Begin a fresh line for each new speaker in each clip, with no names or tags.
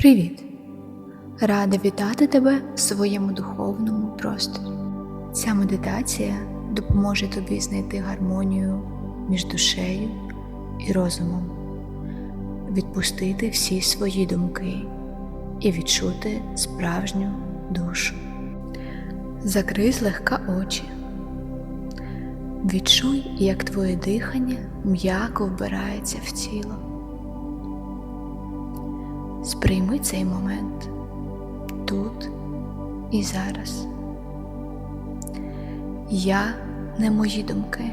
Привіт! Рада вітати тебе в своєму духовному просторі. Ця медитація допоможе тобі знайти гармонію між душею і розумом, відпустити всі свої думки і відчути справжню душу. Закрий злегка очі. Відчуй, як твоє дихання м'яко вбирається в тіло. Сприйми цей момент тут і зараз. Я не мої думки,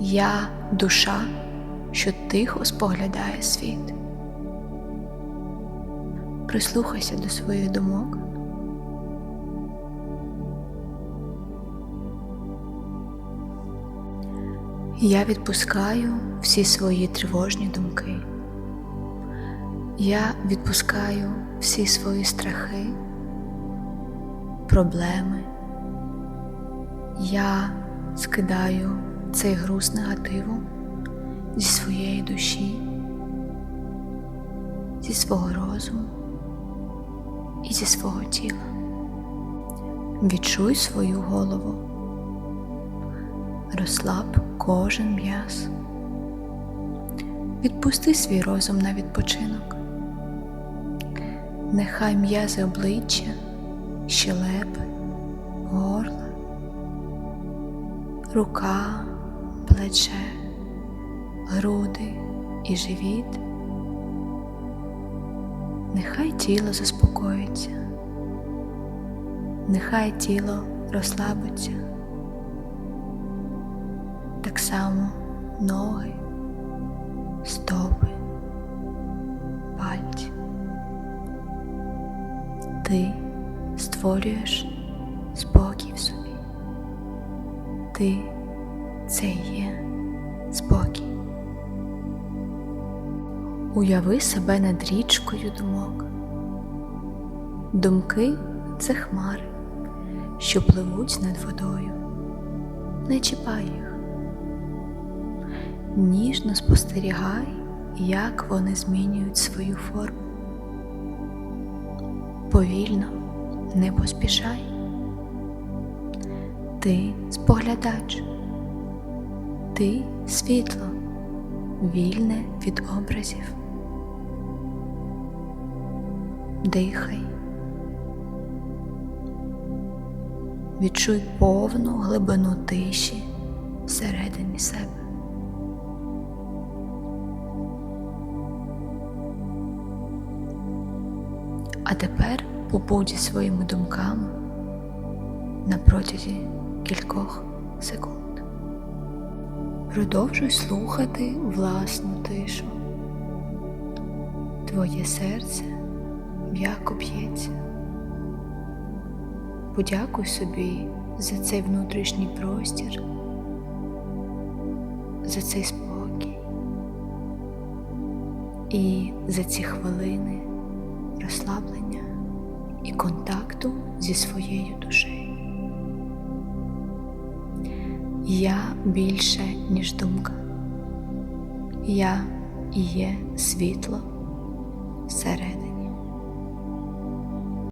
я душа, що тихо споглядає світ. Прислухайся до своїх думок. Я відпускаю всі свої тривожні думки. Я відпускаю всі свої страхи, проблеми. Я скидаю цей груз негативу зі своєї душі, зі свого розуму і зі свого тіла. Відчуй свою голову, розслаб кожен м'яз. Відпусти свій розум на відпочинок. Нехай м'язи обличчя, щелепи, горла, рука, плече, груди і живіт. Нехай тіло заспокоїться, нехай тіло розслабиться, так само ноги, стопи, ти створюєш спокій в собі. Ти це є спокій. Уяви себе над річкою думок. Думки це хмари, що пливуть над водою. Не чіпай їх. Ніжно спостерігай, як вони змінюють свою форму повільно, не поспішай. Ти споглядач, ти світло, вільне від образів. Дихай, відчуй повну глибину тиші всередині себе. А тепер побудь своїми думками на протязі кількох секунд. Продовжуй слухати власну тишу. Твоє серце м'яко б'ється. Подякуй собі за цей внутрішній простір, за цей спокій і за ці хвилини розслаблення і контакту зі своєю душею. Я більше, ніж думка. Я є світло всередині.